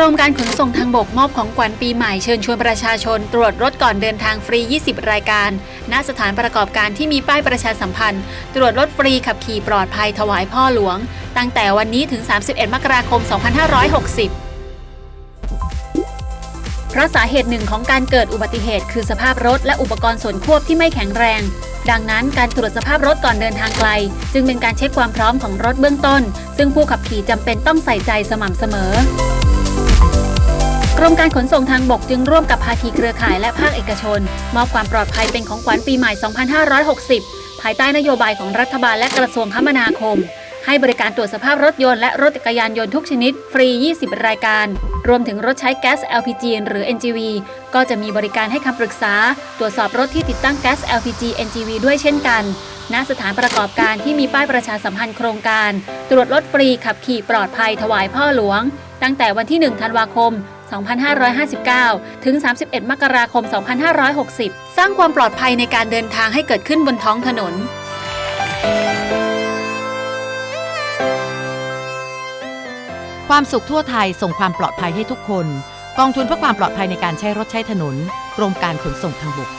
กรมการขนส่งทางบกมอบของขวัญปีใหม่เชิญชวนประชาชน ตรวจรถก่อนเดินทางฟรี 20 รายการ ณ สถานประกอบการที่มีป้ายประชาสัมพันธ์ ตรวจรถฟรีขับขี่ปลอดภัยถวายพ่อหลวง ตั้งแต่วันนี้ถึง 31 มกราคม 2560เพราะสาเหตุหนึ่งของการเกิดอุบัติเหตุ คือสภาพรถและอุปกรณ์ส่วนควบที่ไม่แข็งแรง ดังนั้นการตรวจสภาพรถก่อนเดินทางไกล จึงเป็นการเช็คความพร้อมของรถเบื้องต้น ซึ่งผู้ขับขี่จำเป็นต้องใส่ใจสม่ำเสมอ กรมการขนส่งทางบกจึงร่วมกับภาคีเครือข่ายและภาคเอกชน มอบความปลอดภัยเป็นของขวัญปีใหม่ 2560 ภายใต้นโยบายของรัฐบาลและกระทรวงคมนาคม ให้บริการตรวจสภาพรถยนต์และรถจักรยานยนต์ทุกชนิด ฟรี 20 รายการ รวมถึงรถใช้แก๊ส LPG หรือ NGV ก็จะมีบริการให้คำปรึกษา ตรวจสอบรถที่ติดตั้งแก๊ส LPG NGV ด้วยเช่นกันณสถานประกอบการที่มีป้ายประชาสัมพันธ์โครงการ ตรวจรถฟรีขับขี่ปลอดภัยถวายพ่อหลวง ตั้งแต่วันที่ 1 ธันวาคม 2559 ถึง 31 มกราคม 2560 สร้างความปลอดภัยในการเดินทางให้เกิดขึ้นบนท้องถนน ความสุขทั่วไทยส่งความปลอดภัยให้ทุกคน กองทุนเพื่อความปลอดภัยในการใช้รถใช้ถนน กรมการขนส่งทางบก